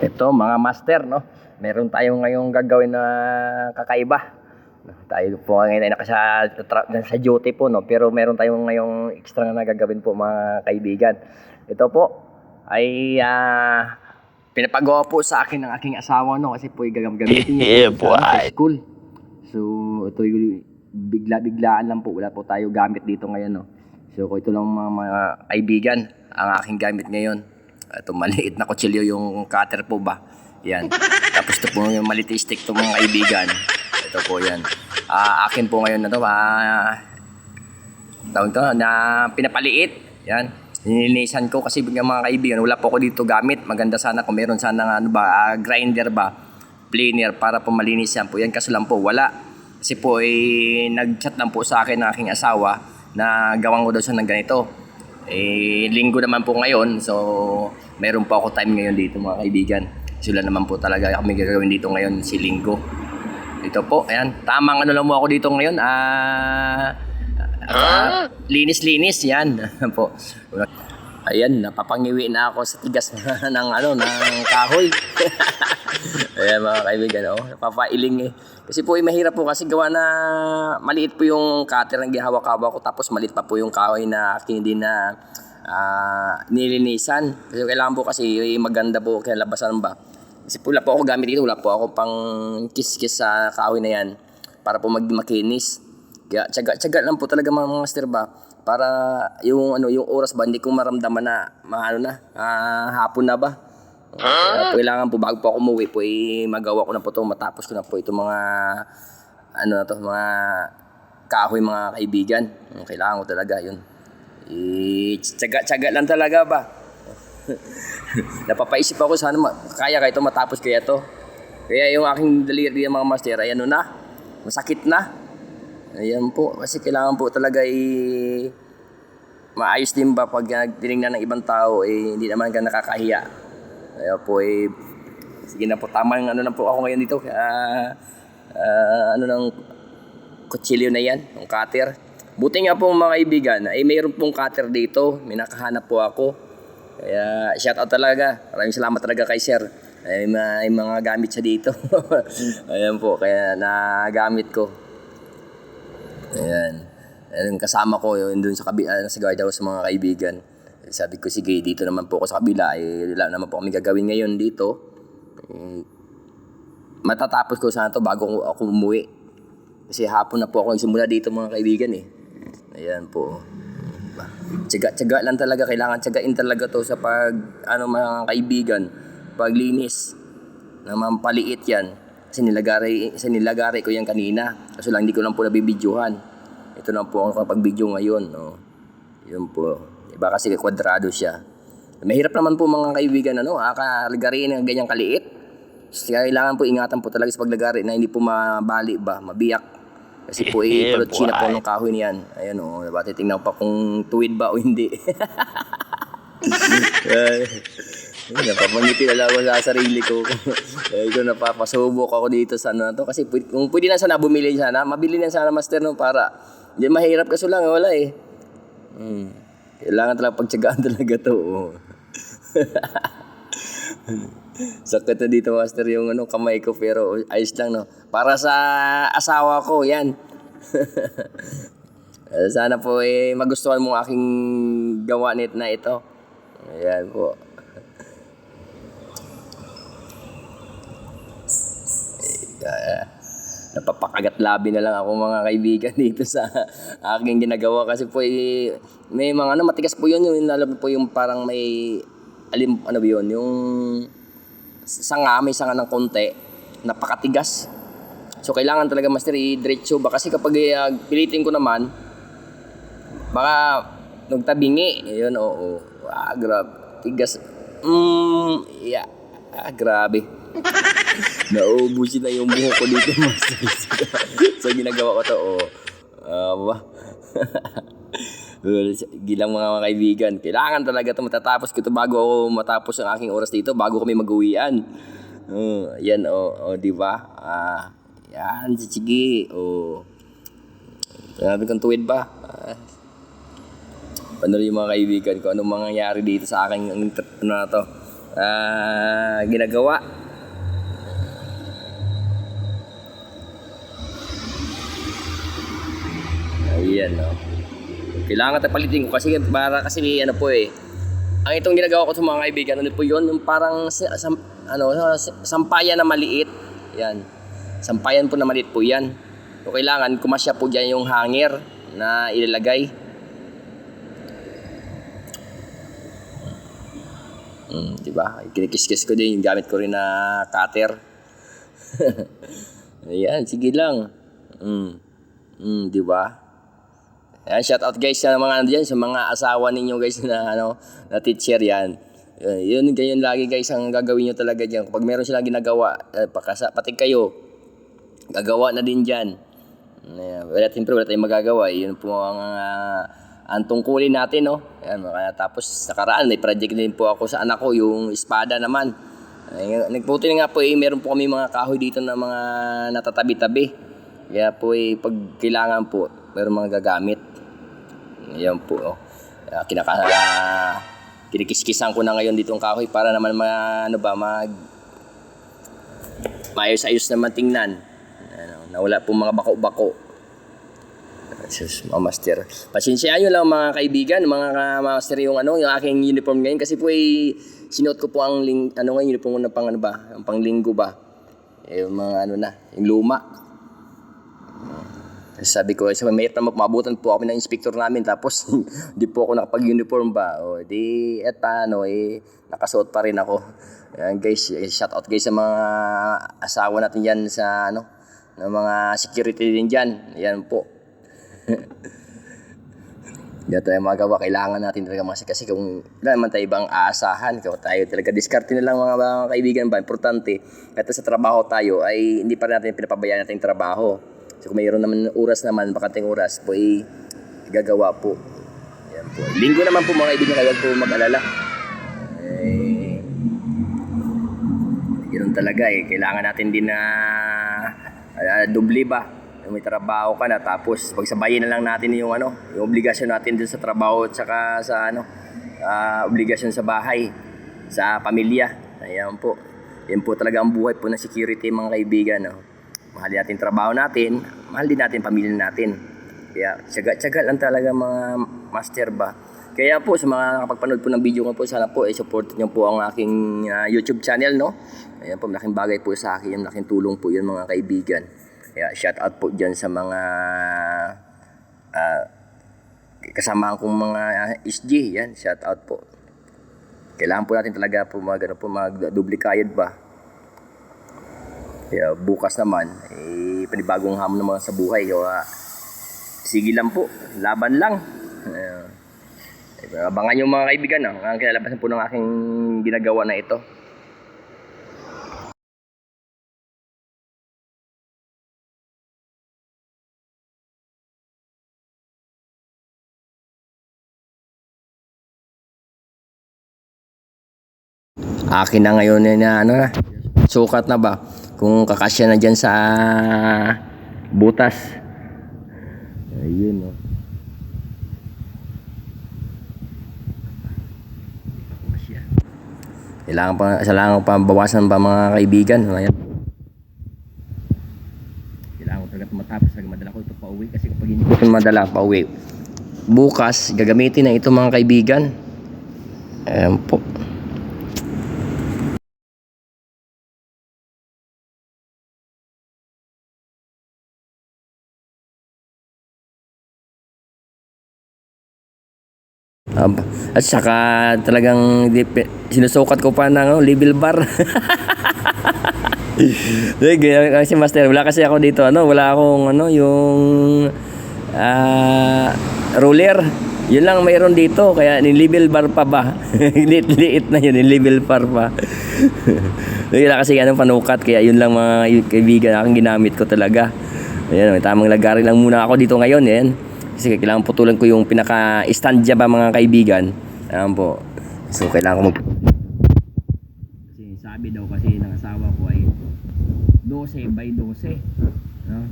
Ito mga master, no? Meron tayong ngayong gagawin na kakaiba. Tayo po ngayon ay naka sa, sa duty po, no? Pero meron tayong ngayong extra na gagawin po mga kaibigan. Ito po ay ah, pinapagawa po sa akin ng aking asawa, no? Kasi po gagamitin niya Yeah, po sa, school. So, ito yung bigla-biglaan lang po. Wala po tayo gamit dito ngayon, no? So, ito lang mga, mga kaibigan ang aking gamit ngayon. Ito maliit na kutsilyo yung cutter po ba? Yan. Tapos ito po yung maliit stick to mga kaibigan. Ito po yan. Ah, akin po ngayon na to. Ah, tawag to, na pinapaliit. Yan. Nilinisan ko kasi bigyan mga kaibigan, wala po ako dito gamit. Maganda sana kung meron sana ano ba, ah, grinder ba, planer para po malinis yan po. Yan kaso lang po, wala. Kasi po eh, nag-chat lang po sa akin ng aking asawa na gawang ko daw siya ng ganito. Eh, linggo naman po ngayon, so meron po ako time ngayon dito mga kaibigan. Sila naman po talaga kami gagawin dito ngayon si linggo. Ito po, ayan. Tamang ano lang mo ako dito ngayon. Ah, ah, linis-linis yan po. Ayan, napapangiwi na ako sa tigas ng ano ng kahoy. Ayan mga kaibigan, oh, napapailing eh. Kasi po eh, mahirap po kasi gawa na maliit po yung cutter ng gihawak-hawak ko tapos maliit pa po yung kahoy na aking hindi na ah, nilinisan. Kasi kailangan po kasi eh, maganda po kaya labasan ba. Kasi po wala po ako gamit dito, wala po ako pang kiss-kiss sa kahoy na yan para po maging makinis. Kaya tsaga-tsaga lang po talaga mga master ba para yung ano yung oras ba hindi ko maramdaman na maano na ah, hapon na ba. Kaya po, kailangan po bago po ako umuwi po eh, magawa ko na po ito matapos ko na po itong mga ano na to mga kahoy mga kaibigan. Kailangan ko talaga yun. Eh, tsaga-tsaga lang talaga ba. Napapaisip ako sana ma- kaya kaya ito matapos kaya to. Kaya yung aking daliri mga master ay ano na, masakit na. Ayan po, kasi kailangan po talaga i maayos din ba pag uh, tinignan ng ibang tao eh hindi naman ka nakakahiya. Kaya po eh sige na po tama yung ano lang po ako ngayon dito. Ah, ah, ano ng kutsilyo na yan, yung cutter. Buti nga po mga kaibigan, ay mayroon pong cutter dito. May nakahanap po ako. Kaya shout out talaga. Maraming salamat talaga kay sir. Ay, may mga gamit siya dito. Ayan po, kaya nagamit ko. Ayan. Ayan, kasama ko, yun doon sa kabila, sa guard sa mga kaibigan. Sabi ko, sige, dito naman po ako sa kabila. Eh, wala naman po kami gagawin ngayon dito. Eh, matatapos ko sana to bago ako- umuwi. Kasi hapon na po ako nagsimula dito mga kaibigan eh. Ayan po. Tsaga-tsaga lang talaga. Kailangan tsagain talaga to sa pag, ano mga kaibigan, paglinis. Na mampaliit yan. Kasi nilagari, kasi nilagari ko yan kanina. Kaso lang hindi ko lang po nabibidyohan. Ito lang po ako kapag video ngayon. No? Yun po. Iba kasi kwadrado siya. Mahirap naman po mga kaibigan, ano, akalagarin ng ganyang kaliit. Kailangan po ingatan po talaga sa paglagari na hindi po mabali ba, mabiyak. Kasi po eh, palutsi na po ng kahoy niyan. Ayan o, oh, diba? Titingnan pa kung tuwid ba o hindi. Napapangiti na lang sa sarili ko. Ay, ko napapasubok ako dito sa ano na to. Kasi kung pwede na sana bumili sana, mabili na sana master no para. Hindi mahirap kaso lang, wala eh. Hmm. Kailangan talaga pagtsagaan talaga to. Oh. Sakit na dito master yung ano, kamay ko pero ayos lang no. Para sa asawa ko, yan. Eh, Sana po eh magustuhan mo aking gawa na ito. Ayan po. Napapakagat labi na lang ako mga kaibigan dito sa aking ginagawa. Kasi po eh, may mga ano matigas po yun. Yung alam po yung parang may alim ano yun? Yung sanga may sanga ng konti. Napakatigas. So kailangan talaga master i-diretso ba? Kasi kapag uh, pilitin ko naman baka nagtabingi. Yun oo. Ah grabe. Tigas. Mm yeah. Ah, grabe Naubusin na yung buhok ko dito, master. so, ginagawa ko to, oh. Ah, ba? well, gilang mga kaibigan, kailangan talaga ito matatapos ko ito bago ako matapos ang aking oras dito, bago kami mag-uwian. Uh, yan, oh, oh, di ba? Ah, yan, sige, oh. Sabi kong tuwid ba? Ah, ano yung mga kaibigan ko, anong mangyayari dito sa aking ano na to. ah, ginagawa. Ayan, no. Kailangan tayo palitin ko kasi para kasi may ano po eh. Ang itong ginagawa ko sa mga kaibigan, ano po yun? Yung parang sa- sam- ano, sa- sampayan na maliit. Yan. Sampayan po na maliit po yan. So, kailangan kumasya po dyan yung hanger na ilalagay. Mm, di ba? Kinikis-kis ko din yung gamit ko rin na cutter. Ayan, sige lang. Mm. Mm, di ba? Ayan, shout out guys sa mga ano sa mga asawa ninyo guys na ano, na teacher yan. Uh, yun, ganyan lagi guys ang gagawin nyo talaga dyan. Kapag meron silang ginagawa, uh, pakasa, pati kayo, gagawa na din dyan. Ayan, wala siyempre wala tayong magagawa. Yun po ang, ah, ang tungkulin natin, no? Ayan, kaya tapos nakaraan, may project din po ako sa anak ko, yung espada naman. Ay, nagputi na nga po eh, meron po kami mga kahoy dito na mga natatabi-tabi. Kaya po eh, pag kailangan po, meron mga gagamit. Ayan po, oh. Kaya kinaka... kinikiskisan ko na ngayon ditong kahoy para naman ma, ano ba, mag maayos-ayos naman tingnan. Ano, nawala po mga bako-bako. Sus, mga master. Pasensya nyo lang mga kaibigan, mga master yung ano, yung aking uniform ngayon kasi po ay sinuot ko po ang ling, ano ngayon, uniform ko na pang ano ba, ang panglinggo ba. Eh, mga ano na, yung luma. Sabi ko, sa may na mabutan po kami ng inspector namin tapos di po ako nakapag-uniform ba. O di, et ano, eh, nakasuot pa rin ako. Ayan guys, eh, shout out guys sa mga asawa natin yan sa ano, ng mga security din dyan. Ayan po. Hindi tayo magawa. Kailangan natin talaga kasi kasi kung wala naman tayo ibang aasahan, kung tayo talaga diskarte na lang mga, mga kaibigan ba, importante. Kahit sa trabaho tayo ay hindi pa natin pinapabayaan natin trabaho. So kung mayroon naman oras naman, bakating oras po ay gagawa po. Yan po. Linggo naman po mga kaibigan, kaya po mag-alala. Eh, yun talaga eh. Kailangan natin din na uh, dubli ba? May trabaho ka na tapos pagsabayin na lang natin yung ano, yung obligasyon natin dun sa trabaho at saka sa ano, ah, obligasyon sa bahay, sa pamilya. Ayan po. Yan po talaga ang buhay po ng security mga kaibigan. No? Mahal natin trabaho natin, mahal din natin pamilya natin. Kaya tsaga-tsaga lang talaga mga master ba. Kaya po sa mga nakapagpanood po ng video ko po, sana po i-support niyo po ang aking ah, YouTube channel, no? Ayan po, malaking bagay po sa akin, malaking tulong po yun mga kaibigan. Kaya shout out po dyan sa mga ah, kasama kong mga SG, yan, shout out po. Kailangan po natin talaga po mag, ano po, mag-duplicate ba? Kaya bukas naman, eh, panibagong hamon naman sa buhay. Kaya, sige lang po, laban lang. Eh, abangan yung mga kaibigan, ah, ang kinalabasan po ng aking ginagawa na ito. Akin na ngayon eh, na ano na, sukat na ba? Kung kakasya na dyan sa butas. Ayun oh. Kasya. Kailangan pa, kailangan pa bawasan pa mga kaibigan. Ayan. Kailangan ko talaga matapos talaga madala ko ito pa uwi kasi kapag hindi ko madala pa uwi, bukas gagamitin na ito mga kaibigan. Ayan po. Ab- At saka talagang sinusukat ko pa ng ano, level bar. Kasi master, wala kasi ako dito, ano, wala akong ano, yung ah, ruler. Yun lang mayroon dito, kaya ni-level bar pa ba? Liit-liit na yun, ni-level bar pa. wala kasi anong panukat, kaya yun lang mga kaibigan, aking ginamit ko talaga. Ayan, may tamang lagarin lang muna ako dito ngayon, yan. Kasi kailangan putulan ko yung pinaka-stand dyan ba mga kaibigan. Ayan po. So, kailangan ko mag... Kasi sabi daw kasi ng asawa ko ay 12 by 12. No?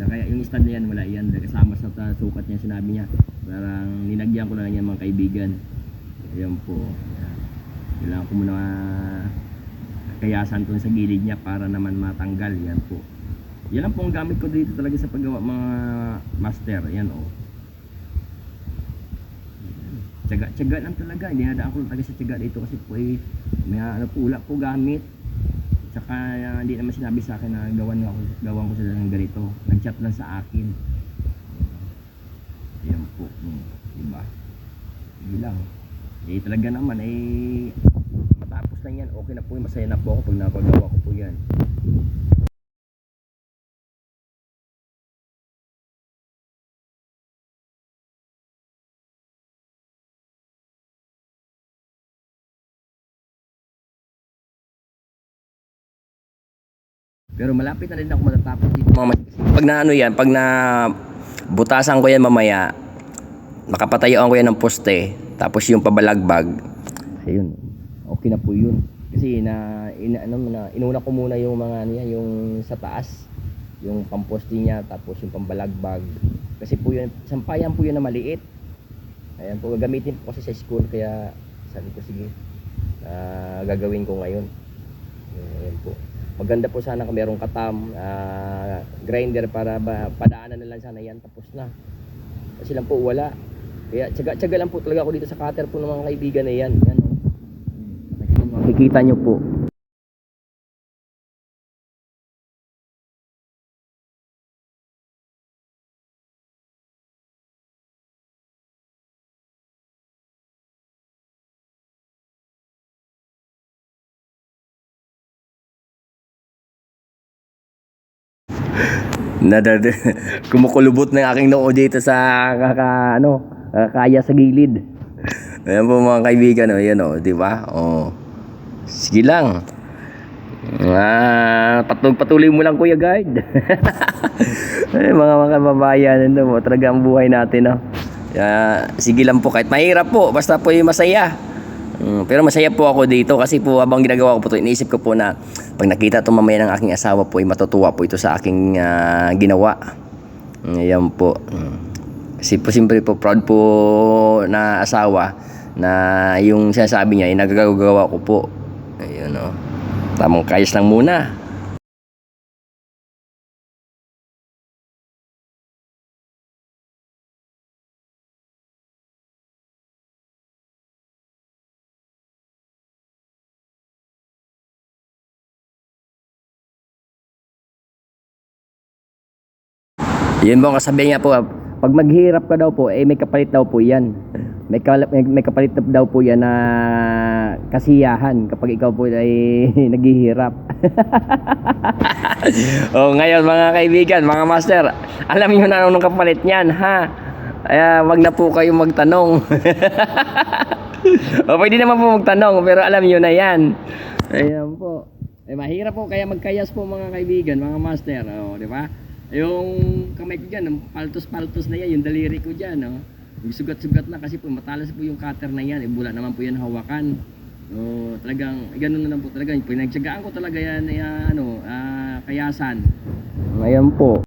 Kaya yung stand na yan, wala yan. Kasama sa sukat niya, sinabi niya. Parang ninagyan ko na lang yan mga kaibigan. Ayan po. Ayan. Kailangan ko muna kayasan to sa gilid niya para naman matanggal. Yan po. Yan lang po ang gamit ko dito talaga sa paggawa mga master. Yan oh. Tiyaga, tiyaga lang talaga. Dinadaan ko talaga sa tiyaga dito kasi po eh, may ano po, wala po gamit. Tsaka ah, hindi naman sinabi sa akin na gawan ko, gawan ko sila ng ganito. Nag-chat lang sa akin. Yan po. Hmm, diba? Hindi lang. Eh talaga naman eh matapos na yan. Okay na po. Masaya na po ako pag napagawa ko po yan. Pero malapit na rin ako matatapos dito. Mga pag na ano yan, pag na butasan ko yan mamaya, makapatayuan ko yan ng poste, tapos yung pabalagbag, ayun, okay na po yun. Kasi na, ina, ano, na, inuna ko muna yung mga ano yan, yung sa taas, yung pamposte niya, tapos yung pambalagbag. Kasi po yun, sampayan po yun na maliit. Ayan po, gagamitin po kasi sa school, kaya sabi ko sige, ah, gagawin ko ngayon. Ayan po. Maganda po sana kung merong katam, ah, grinder para ba, padaanan na lang sana yan tapos na. Kasi lang po wala. Kaya tsaga-tsaga lang po talaga ako dito sa cutter po ng mga kaibigan na yan. yan oh. Makikita nyo po. Nadad kumukulubot na yung aking noo dito sa kaka ano, kaya sa gilid. Ayan po mga kaibigan, oh, yan oh, di ba? Oh. Sige lang. Ah, patug patuloy mo lang Kuya Guide. Ay, mga mga kababayan, ano po, talaga ang buhay natin, no. Kaya, sige lang po kahit mahirap po, basta po yung masaya. Mm, pero masaya po ako dito kasi po habang ginagawa ko po ito, iniisip ko po na pag nakita ito mamaya ng aking asawa po, ay matutuwa po ito sa aking ah, ginawa. Mm, Ayan po. Mm. Kasi po siyempre po proud po na asawa na yung sinasabi niya ay nagagawa ko po. Ayun o. Tamang kayos lang muna. Yun po ang kasabihan niya po, pag maghirap ka daw po, eh may kapalit daw po yan. May, kal- may, kapalit daw po yan na kasiyahan kapag ikaw po ay naghihirap. oh, ngayon mga kaibigan, mga master, alam niyo na anong kapalit niyan, ha? Kaya wag na po kayong magtanong. o pwede naman po magtanong, pero alam niyo na yan. Ayan po. Eh, mahirap po kaya magkayas po mga kaibigan, mga master, oh, di ba? Yung kamay ko dyan, paltos-paltos na yan, yung daliri ko dyan, no? Yung sugat-sugat na kasi po matalas po yung cutter na yan, eh, bula naman po yan hawakan. So, talagang, eh, ganun na lang po talaga. Pinagtsagaan ko talaga yan, eh, ano, ah, kayasan. Ngayon po.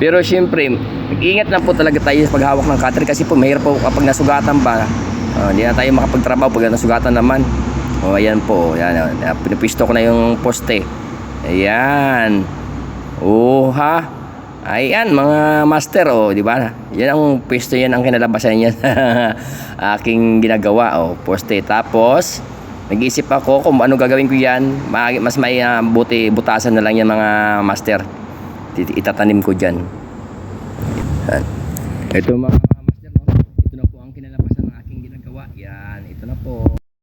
Pero syempre, mag-ingat lang po talaga tayo sa paghawak ng cutter kasi po mahirap po kapag nasugatan ba. Ah, Hindi na tayo makapagtrabaho pag nasugatan naman. O ayan po, yan, uh, pinipisto ko na yung poste. Ayan. Oh ha. Ayan mga master oh, di ba? Yan ang pisto yan ang kinalabasan niya. aking ginagawa oh, poste. Tapos nag-isip ako kung ano gagawin ko yan. Ma- Mas may ah, buti butasan na lang yan mga master. Itatanim ko diyan. Ito mga